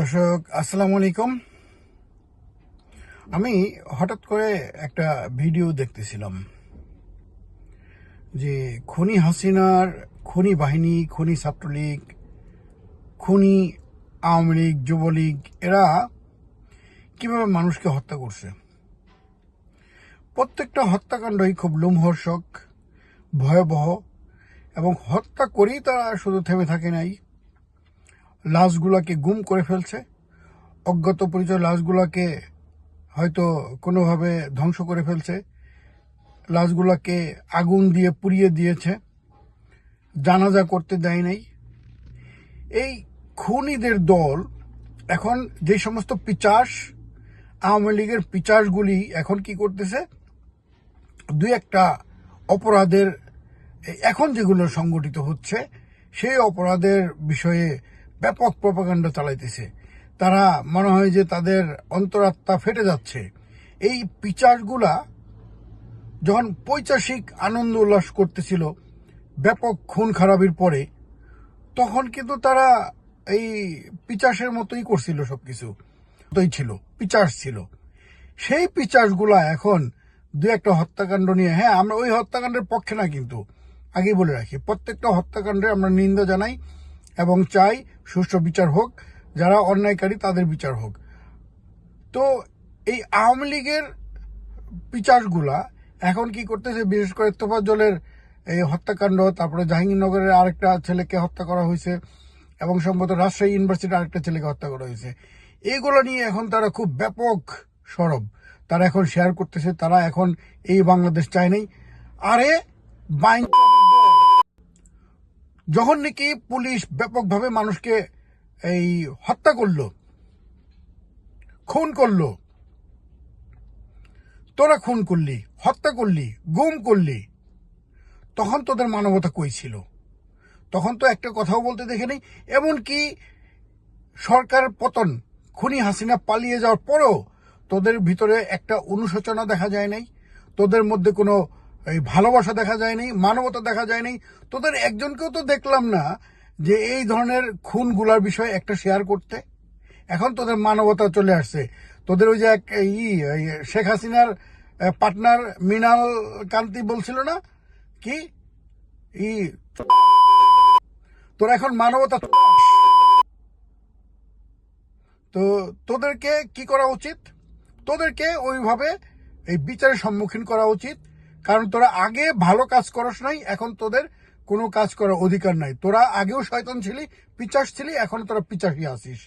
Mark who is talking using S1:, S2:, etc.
S1: দর্শক, আসসালামু আলাইকুম। আমি হঠাৎ করে একটা ভিডিও দেখতেছিলাম যে খুনি হাসিনার খুনি বাহিনী, খুনি ছাত্রলীগ, খুনি আওয়ামী লীগ, যুবলীগ, এরা কীভাবে মানুষকে হত্যা করছে? প্রত্যেকটা হত্যাকাণ্ডই খুব লোমহর্ষক, ভয়াবহ এবং হত্যা করেই তারা শুধু থেমে থাকে নাই। লাশগুলাকে গুম করে ফেলছে। অজ্ঞাত পরিচয় লাশগুলাকে হয়তো কোনোভাবে ধ্বংস করে ফেলছে। লাশগুলাকে আগুন দিয়ে পুড়িয়ে দিয়েছে। জানাজা করতে দেয় নাই। এই খুনিদের দল এখন যে সমস্ত পিচাস আওয়ামী লীগের পিচাসগুলি এখন কি করতেছে? দুই একটা অপরাধের, এখন যেগুলো সংগঠিত হচ্ছে, সেই অপরাধের বিষয়ে ব্যাপক প্রপাগান্ডা চালাইতেছে। তারা মনে হয় যে তাদের অন্তরাত্মা ফেটে যাচ্ছে। এই পিচারগুলা যখন পৈচাসিক আনন্দ উল্লাস করতেছিল, ব্যাপক খুন খারাপির পরে, তখন কিন্তু তারা এই পিচাসের মতোই করছিল সবকিছু। মতোই ছিল, পিচাস ছিল। সেই পিচাসগুলা এখন দু একটা হত্যাকাণ্ড নিয়ে হ্যাঁ আমরা ওই হত্যাকাণ্ডের পক্ষে না কিন্তু, আগেই বলে রাখি, প্রত্যেকটা হত্যাকাণ্ডে আমরা নিন্দা জানাই। এবং চাই সুষ্ঠু বিচার হোক, যারা অন্যায়কারী তাদের বিচার হোক। তো এই আওয়ামী লীগের বিচারগুলা এখন কি করতেছে? বিশেষ করে তোফাজ্জলের এই হত্যাকাণ্ড, তারপরে জাহাঙ্গীরনগরের আরেকটা ছেলেকে হত্যা করা হয়েছে এবং সম্ভবত রাজশাহী ইউনিভার্সিটির আরেকটা ছেলেকে হত্যা করা হয়েছে। এইগুলো নিয়ে এখন তারা খুব ব্যাপক সরব। তারা এখন শেয়ার করতেছে, তারা এখন এই বাংলাদেশ চায় নাই। আরে বাইন যখন নাকি পুলিশ ব্যাপকভাবে মানুষকে এই হত্যা করল, খুন করল, তোরা খুন করলি, হত্যা করলি, গুম করলি, তখন তোদের মানবতা কই ছিল? তখন তো একটা কথাও বলতে দেখে নেই। এমনকি সরকার পতন, খুনি হাসিনা পালিয়ে যাওয়ার পরেও তোদের ভিতরে একটা অনুশোচনা দেখা যায় নাই। তোদের মধ্যে কোনো এই ভালোবাসা দেখা যায়নি, মানবতা দেখা যায়নি। তোদের একজনকেও তো দেখলাম না যে এই ধরনের খুনগুলার বিষয়ে একটা শেয়ার করতে। এখন তোদের মানবতা চলে আসছে। তোদের ওই যে এক ই শেখ হাসিনার পার্টনার মৃণাল কান্তি বলছিল না? কি? ই, তোরা এখন মানবতা তো তোদেরকে কি করা উচিত? তোদেরকে ওইভাবে এই বিচারের সম্মুখীন করা উচিত। কারণ তোরা আগে ভালো কাজ করস নাই, এখন তোদের কোনো কাজ করার অধিকার নাই। তোরা আগেও শয়তান ছিলি, পিচাস ছিলি, এখন তোরা পিচাসই আসিস